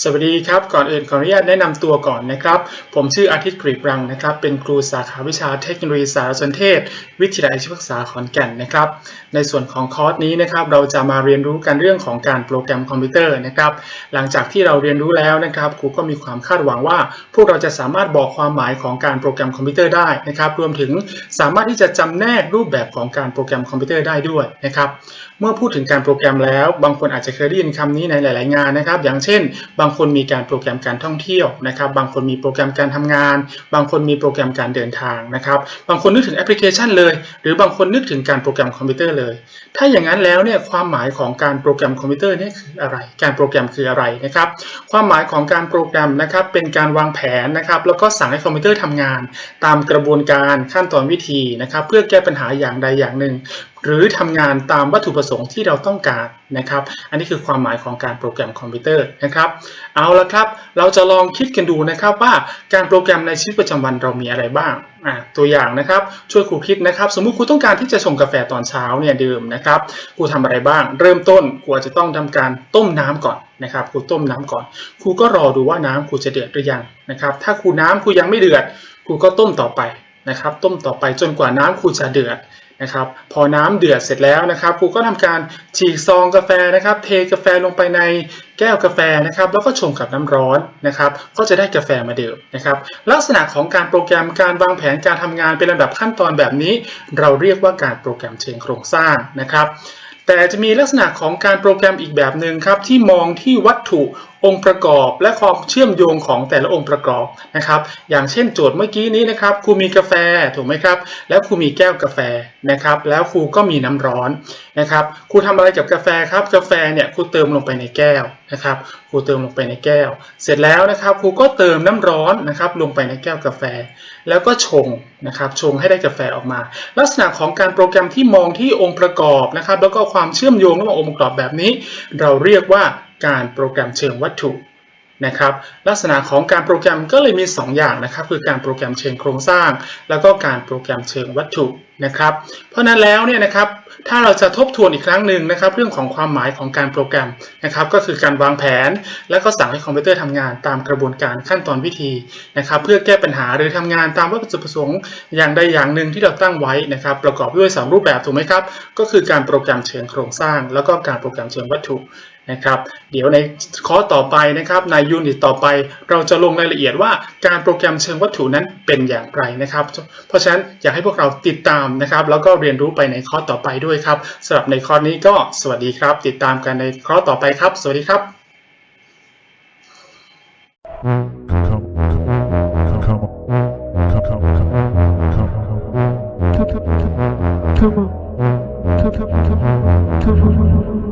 สวัสดีครับ ก่อนอื่นขออนุญาตแนะนำตัวก่อนนะครับ ผมชื่ออาทิตย์กรีบรังนะครับ เป็นครูสาขาวิชาเทคโนโลยีสารสนเทศ วิทยาลัยอาชีวศึกษาขอนแก่นนะครับ ในส่วนของคอร์สนี้นะครับเราจะมาเรียนรู้กันเรื่องของการโปรแกรมคอมพิวเตอร์นะครับ หลังจากที่เราเรียนรู้แล้วนะครับครูก็มีความคาดหวังว่า พวกเราจะสามารถบอกความหมายของการโปรแกรมคอมพิวเตอร์ได้นะครับ รวมถึงสามารถที่จะจำแนกรูปแบบของการโปรแกรมคอมพิวเตอร์ได้ด้วยนะครับ เมื่อพูดถึงการโปรแกรมแล้ว บางคนอาจจะเคยได้ยินคำนี้ในหลาย ๆ งานนะครับ อย่างเช่นบางคนมีการโปรแกรมการท่องเที่ยวนะครับ บางคนมีโปรแกรมการทำงาน บางคนมีโปรแกรมการเดินทางนะครับ บางคนนึกถึงแอปพลิเคชันเลย หรือบางคนนึกถึงการโปรแกรมคอมพิวเตอร์เลย ถ้าอย่างนั้นแล้วเนี่ยความหมายของการโปรแกรมคอมพิวเตอร์นี่คืออะไร การโปรแกรมคืออะไรนะครับ ความหมายของการโปรแกรมนะครับเป็นการวางแผนนะครับ แล้วก็สั่งให้คอมพิวเตอร์ทำงาน ตามกระบวนการขั้นตอนวิธีนะครับ เพื่อแก้ปัญหาอย่างใดอย่างหนึ่ง หรือทำงานตามวัตถุประสงค์ที่เราต้องการนะครับ อันนี้คือความหมายของการโปรแกรมคอมพิวเตอร์นะครับ เอาละครับ เราจะลองคิดกันดูนะครับว่าการโปรแกรมในชีวิตประจำวันเรามีอะไรบ้างอะตัวอย่างนะครับช่วยครูคิดนะครับ สมมุติครูต้องการที่จะชงกาแฟตอนเช้าเนี่ยดื่มนะครับครูทำอะไรบ้าง เริ่มต้นครูอาจจะต้องทำการต้มน้ำก่อนนะครับครูต้มน้ำก่อนครูก็รอดูว่าน้ำครูจะเดือดหรือยังนะครับถ้าครูน้ำครูยังไม่เดือดครูก็ต้มต่อไปนะครับต้มต่อไปจนกว่าน้ำครูจะเดือด นะครับพอน้ำเดือดเสร็จแล้วนะครับครูก็ทำการฉีกซองกาแฟนะครับ เทกาแฟลงไปในแก้วกาแฟนะครับ แล้วก็ชงกับน้ำร้อนนะครับ ก็จะได้กาแฟมาดื่มนะครับ ลักษณะของการโปรแกรมการวางแผนการทำงานเป็นลำดับขั้นตอนแบบนี้ เราเรียกว่าการโปรแกรมเชิงโครงสร้างนะครับแต่จะมีลักษณะของการโปรแกรมอีกแบบหนึ่งครับที่มองที่วัตถุ องค์ประกอบและความเชื่อมโยงของแต่ละองค์ประกอบนะครับ อย่างเช่นโจทย์เมื่อกี้นี้นะครับครูมีกาแฟถูกไหมครับ แล้วครูมีแก้วกาแฟนะครับ แล้วครูก็มีน้ำร้อนนะครับครูทำอะไรกับกาแฟครับกาแฟเนี่ยครูเติมลงไปในแก้วนะครับครูเติมลงไปในแก้ว เสร็จแล้วนะครับครูก็เติมน้ำร้อนนะครับลงไปในแก้วกาแฟ แล้วก็ชงนะครับชงให้ได้กาแฟออกมา ลักษณะของการโปรแกรมที่มองที่องค์ประกอบนะครับ แล้วก็ความเชื่อมโยงระหว่างองค์ประกอบแบบนี้ เราเรียกว่า การโปรแกรมเชิงวัตถุนะครับลักษณะของการโปรแกรมก็เลยมี 2 อย่างนะครับคือการโปรแกรมเชิงโครงสร้าง แล้วก็การโปรแกรมเชิงวัตถุนะครับเพราะนั้นแล้วเนี่ยนะครับถ้าเราจะทบทวนอีกครั้งหนึ่งนะครับเรื่องของความหมายของการโปรแกรมนะครับก็คือการวางแผน แล้วก็สั่งให้คอมพิวเตอร์ทำงานตามกระบวนการขั้นตอนวิธีนะครับเพื่อแก้ปัญหาหรือทำงานตามวัตถุประสงค์อย่างใดอย่างหนึ่งที่เราตั้งไว้นะครับประกอบด้วย 2 รูปแบบถูกไหมครับก็คือการโปรแกรมเชิงโครงสร้าง แล้วก็การโปรแกรมเชิงวัตถุ นะครับ เดี๋ยวในคอร์สต่อไปนะครับในยูนิตต่อไปเราจะลงรายละเอียดว่าการโปรแกรมเชิงวัตถุนั้นเป็นอย่างไรนะครับ เพราะฉะนั้นอยากให้พวกเราติดตามนะครับ แล้วก็เรียนรู้ไปในคอร์สต่อไปด้วยครับสำหรับในคอร์สนี้ก็สวัสดีครับ ติดตามกันในคอร์สต่อไปครับ สวัสดีครับ Come on. Come on. Come on. Come on.